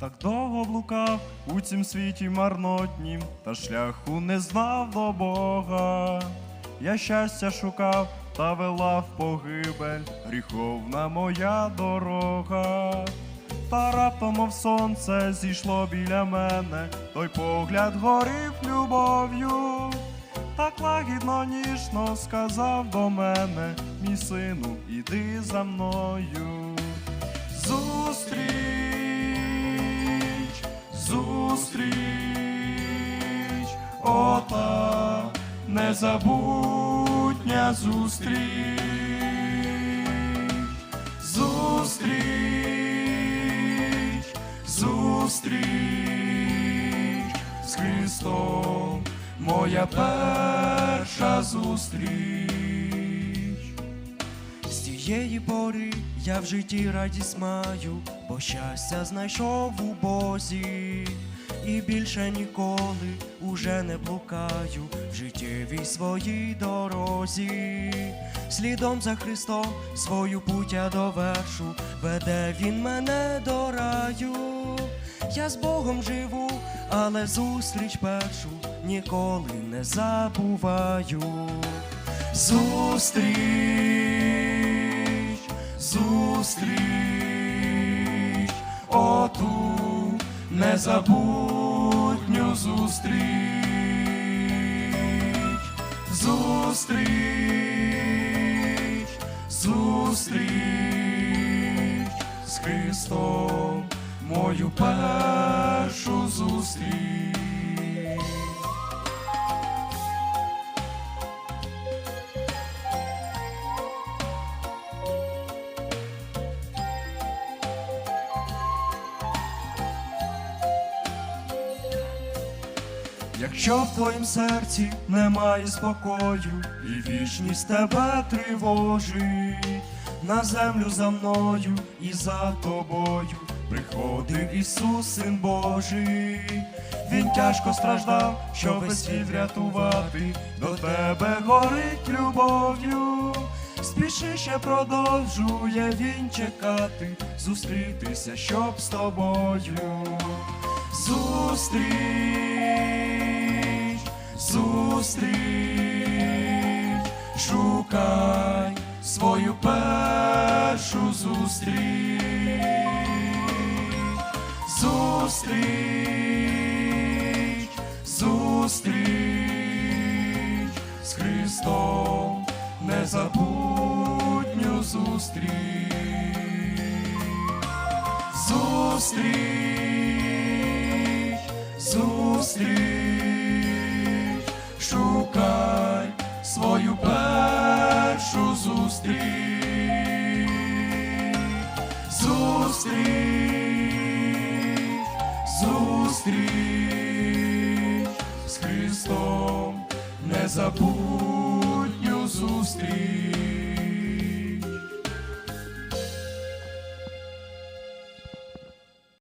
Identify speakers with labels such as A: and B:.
A: так довго блукав у цім світі марнотнім, та шляху не знав до Бога. Я щастя шукав та вела в погибель, гріховна моя дорога. Та раптом, мов сонце, зійшло біля мене, той погляд горів любов'ю. Так лагідно ніжно сказав до мене, мій сину, іди за мною. Незабутня зустріч, зустріч, зустріч. З Христом, моя перша зустріч.
B: З тієї пори я в житті радість маю, бо щастя знайшов у Бозі, і більше ніколи уже не блукаю в життєвій своїй дорозі. Слідом за Христом свою путь я довершу, веде Він мене до раю. Я з Богом живу, але зустріч першу ніколи не забуваю.
A: Зустріч, зустріч, оту Не незабутню зустріч, зустріч, зустріч. З Христом, мою першу зустріч. Якщо в твоїм серці немає спокою, і вічність тебе тривожить, на землю за мною і за тобою приходив Ісус, Син Божий. Він тяжко страждав, щоб весь світ врятувати, до тебе горить любов'ю. Спіши ще продовжує він чекати, зустрітися, щоб з тобою. Зустріч, зустріч, шукай свою першу зустріч, зустріч, зустріч. З Христом, незабутню зустріч. Зустріч, зустріч, зустріч з Христом, не зустріч.